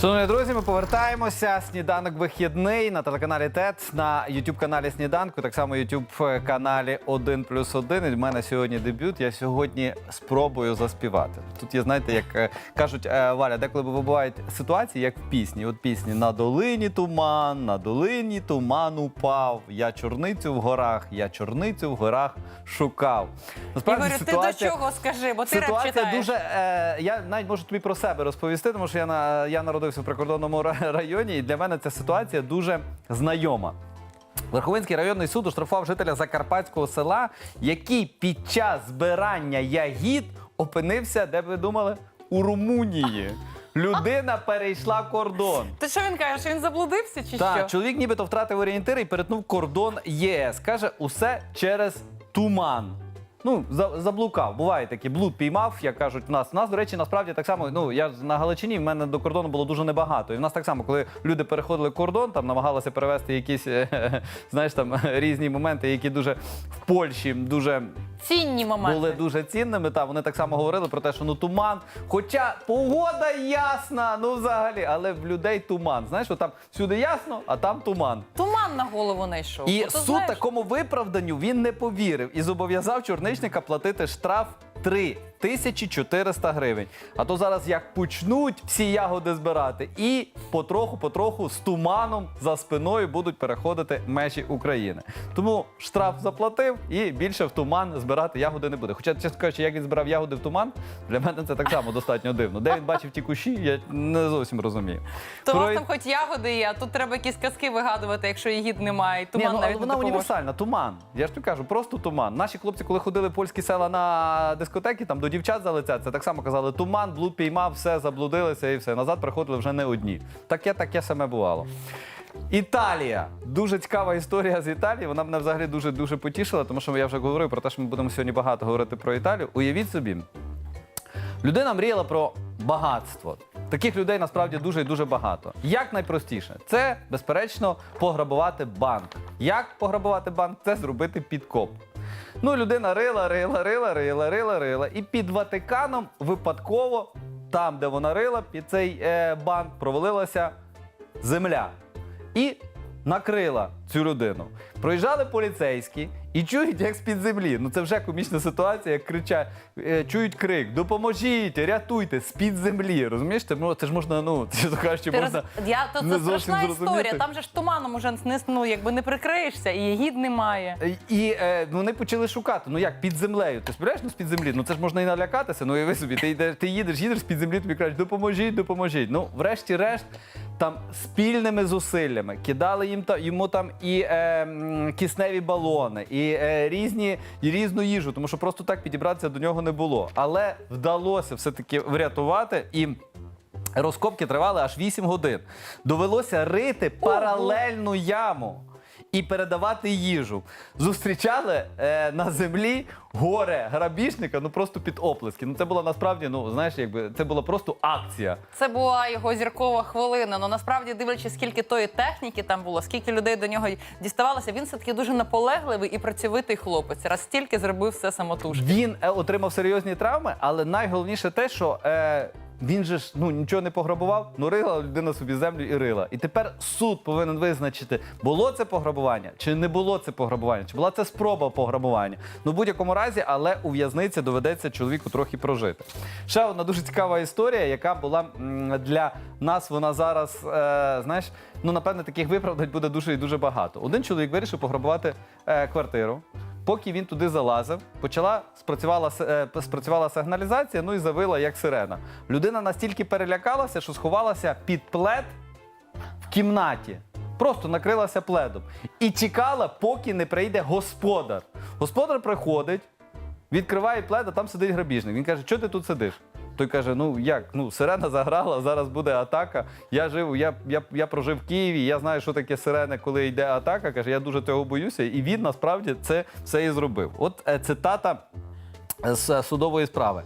Шановні друзі, ми повертаємося. Сніданок вихідний на телеканалі ТЕТ, на youtube каналі Сніданку, так само youtube каналі 1 плюс 1. І в мене сьогодні дебют. Я сьогодні спробую заспівати. Тут є, знаєте, як е, кажуть е, Валя, деколи бувають ситуації, як в пісні. От пісні на долині туман, на долині туман упав. Я чорницю в горах, я чорницю в горах шукав. Ігорю, ти до чого скажи, бо ти реп Ситуація читаєш. дуже. Е, я навіть можу тобі про себе розповісти, тому що я на я народився в прикордонному районі, і для мене ця ситуація дуже знайома. Верховинський районний суд оштрафував жителя закарпатського села, який під час збирання ягід опинився, де б ви думали, у Румунії. Людина перейшла кордон. Ти що він каже, що він заблудився чи Так, що? чоловік нібито втратив орієнтир і перетнув кордон ЄС. Каже, усе через туман. Ну, за- заблукав. Буває такі, блуд піймав, як кажуть в нас. У нас, до речі, насправді так само. Ну, я ж на Галичині, в мене до кордону було дуже небагато. І в нас так само, коли люди переходили кордон, там намагалися перевести якісь, е, знаєш, там різні моменти, які дуже в Польщі дуже Цінні моменти. були дуже цінними. Та вони так само говорили про те, що ну туман. Хоча погода ясна, ну взагалі, але в людей туман. Знаєш, от там всюди ясно, а там туман. Туман на голову не йшов. І Ото суд знаєш, такому виправданню він не повірив і зобов'язав чорничника платити штраф 3 тисячі 400 гривень. А то зараз як почнуть всі ягоди збирати, і потроху-потроху з туманом за спиною будуть переходити межі України. Тому штраф заплатив і більше в туман збирати ягоди не буде. Хоча, чесно кажучи, як він збирав ягоди в туман, для мене це так само достатньо дивно. Де він бачив ті кущі, я не зовсім розумію. То Про- вас там хоч ягоди є, а тут треба якісь казки вигадувати, якщо ягід немає. Туман Ні, ну, але вона не універсальна, туман. Я ж тобі кажу, просто туман. Наші хлопці, коли ходили в польські села на дискотеки, там до дівчат залицяться, так само казали, туман, блуд піймав, все, заблудилися і все. Назад приходили вже не одні. Таке таке саме бувало. Італія. Дуже цікава історія з Італії. Вона мене взагалі дуже дуже потішила, тому що я вже говорив про те, що ми будемо сьогодні багато говорити про Італію. Уявіть собі, Людина мріяла про багатство. Таких людей насправді дуже і дуже багато. Як найпростіше, це безперечно пограбувати банк. Як пограбувати банк? Це зробити підкоп. Ну, людина рила, рила, рила, рила, рила, рила. І під Ватиканом випадково, там, де вона рила, під цей е, банк провалилася земля. І накрила цю людину. Проїжджали поліцейські і чують, як з-під землі. Ну це вже комічна ситуація, як кричать, е, чують крик: допоможіть, рятуйте з-під землі. Розумієш? Це, ну, це ж можна, ну, це кажучи, Ти можна. роз... Я, то це страшна зрозуміти. історія. Там же ж туманом уже не, ну, якби не прикриєшся, і ягід немає. Е, І е, вони почали шукати. Ну як під землею? Ти співаєш ну, з-під землі? Ну це ж можна і налякатися. Ну уяви собі, ти йдеш, ти їдеш, їдеш з-під землі, тобі кажуть, допоможіть, допоможіть. Ну, врешті-решт, там спільними зусиллями кидали їм та йому там і е, кисневі балони, і е, різні і різну їжу, тому що просто так підібратися до нього не було. Але вдалося все-таки врятувати і. Розкопки тривали аж 8 годин. Довелося рити паралельну яму і передавати їжу. Зустрічали е, на землі горе грабіжника, ну просто під оплески. Ну це була насправді, ну знаєш, якби це була просто акція. Це була його зіркова хвилина. Ну насправді, дивлячись, скільки тої техніки там було, скільки людей до нього діставалося, він все таки дуже наполегливий і працьовитий хлопець. Раз стільки зробив все самотужки. Він е, отримав серйозні травми, але найголовніше те, що е, він же ж ну нічого не пограбував, ну рила людина собі землю і рила. І тепер суд повинен визначити, було це пограбування чи не було це пограбування, чи була це спроба пограбування. Ну в будь-якому разі, але у в'язниці доведеться чоловіку трохи прожити. Ще одна дуже цікава історія, яка була для нас. Вона зараз, е, знаєш, ну напевне, таких виправдань буде дуже і дуже багато. Один чоловік вирішив пограбувати е, квартиру. Поки він туди залазив, почала спрацювала, е, спрацювала сигналізація, ну і завила як сирена. Людина настільки перелякалася, що сховалася під плед в кімнаті. Просто накрилася пледом. І чекала, поки не прийде господар. Господар приходить, відкриває плед, а там сидить грабіжник. Він каже, що ти тут сидиш? Той каже: ну як? Ну, сирена заграла, зараз буде атака. Я жив, я, я, я прожив в Києві, я знаю, що таке сирена, коли йде атака. Каже, я дуже цього боюся. І він насправді це все і зробив. От е, цитата з судової справи.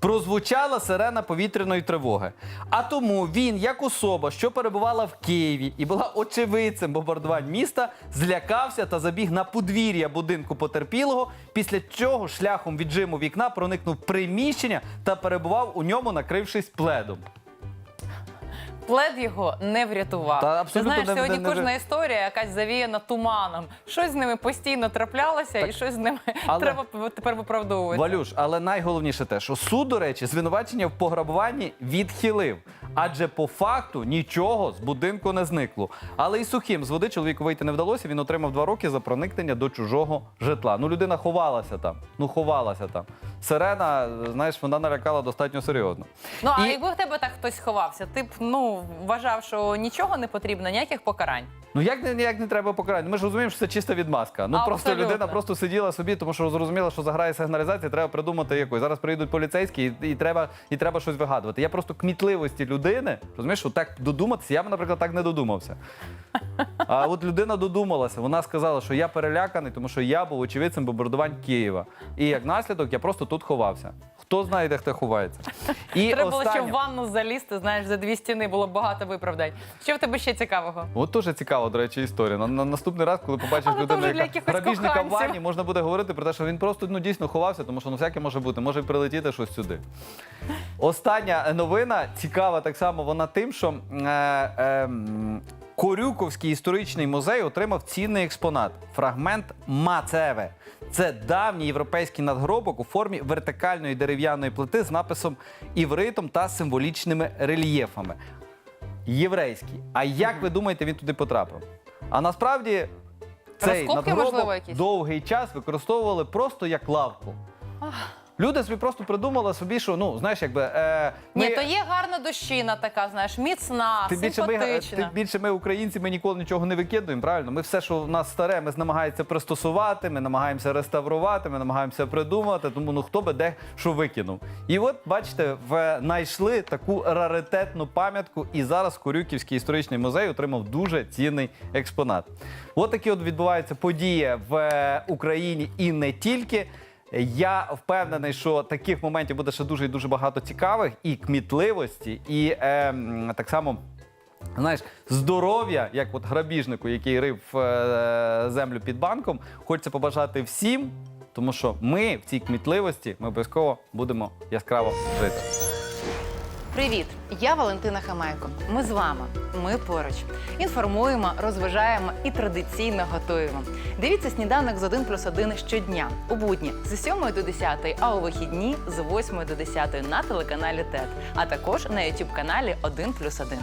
Прозвучала сирена повітряної тривоги. А тому він, як особа, що перебувала в Києві і була очевидцем бомбардувань міста, злякався та забіг на подвір'я будинку потерпілого, після чого шляхом віджиму вікна проникнув приміщення та перебував у ньому, накрившись пледом. Плед його не врятував. Та Ти абсолютно знаєш, не- сьогодні не- не- кожна історія якась завіяна туманом. Щось з ними постійно траплялося, і щось з ними Але- треба тепер виправдовувати. Валюш, але найголовніше те, що суд, до речі, звинувачення в пограбуванні відхилив. Адже по факту нічого з будинку не зникло. Але і сухим з води чоловіку вийти не вдалося. Він отримав два роки за проникнення до чужого житла. Ну, людина ховалася там. Ну, ховалася там. Сирена, знаєш, вона налякала достатньо серйозно. Ну а І- якби в тебе так хтось ховався, ти б ну вважав, що нічого не потрібно, ніяких покарань. Ну як не ніяк не треба покарання? Ми ж розуміємо, що це чиста відмазка. Ну просто людина просто сиділа собі, тому що зрозуміла, що заграє сигналізація, треба придумати якось. Зараз приїдуть поліцейські, і, і треба і треба щось вигадувати. Я просто кмітливості людини, розумієш, що так додуматися. Я б, наприклад, так не додумався. А от людина додумалася. Вона сказала, що я переляканий, тому що я був очевидцем бомбардувань Києва. І як наслідок я просто тут ховався. Хто знає, де хто ховається? І Треба було ще останнє. в ванну залізти, знаєш, за дві стіни було багато виправдань. Що в тебе ще цікавого? От дуже цікава, до речі, історія. На, на наступний раз, коли побачиш Але то людину, вже для яка якихось грабіжника в коханців. ванні, можна буде говорити про те, що він просто ну дійсно ховався, тому що ну всяке може бути, може прилетіти щось сюди. Остання новина цікава так само. Вона тим, що е, е, м, Корюковський історичний музей отримав цінний експонат фрагмент Мацеве. Це давній європейський надгробок у формі вертикальної дерев'яної плити з написом івритом та символічними рельєфами. Єврейський. А як ви думаєте, він туди потрапив? А насправді цей Розкопки, надгробок якісь? довгий час використовували просто як лавку. Люди собі просто придумали собі, що ну знаєш, якби е, ми, Ні, то є гарна дощина така, знаєш, міцна, тим більше, ми, симпатична. тим більше ми, українці, ми ніколи нічого не викидуємо. Правильно, ми все, що в нас старе, ми намагаємося пристосувати, ми намагаємося реставрувати, ми намагаємося придумати. Тому ну хто би де що викинув. І от бачите, в знайшли таку раритетну пам'ятку, і зараз Корюківський історичний музей отримав дуже цінний експонат. От такі от відбуваються події в е, Україні і не тільки. Я впевнений, що таких моментів буде ще дуже і дуже багато цікавих, і кмітливості, і е, так само. Знаєш, здоров'я, як от грабіжнику, який рив е, землю під банком, хочеться побажати всім, тому що ми в цій кмітливості ми обов'язково будемо яскраво жити. Привіт, я Валентина Хамайко. Ми з вами. Ми поруч. Інформуємо, розважаємо і традиційно готуємо. Дивіться сніданок з 1 плюс 1 щодня у будні з 7 до 10, а у вихідні з 8 до 10 на телеканалі ТЕТ, а також на YouTube каналі 1 плюс 1.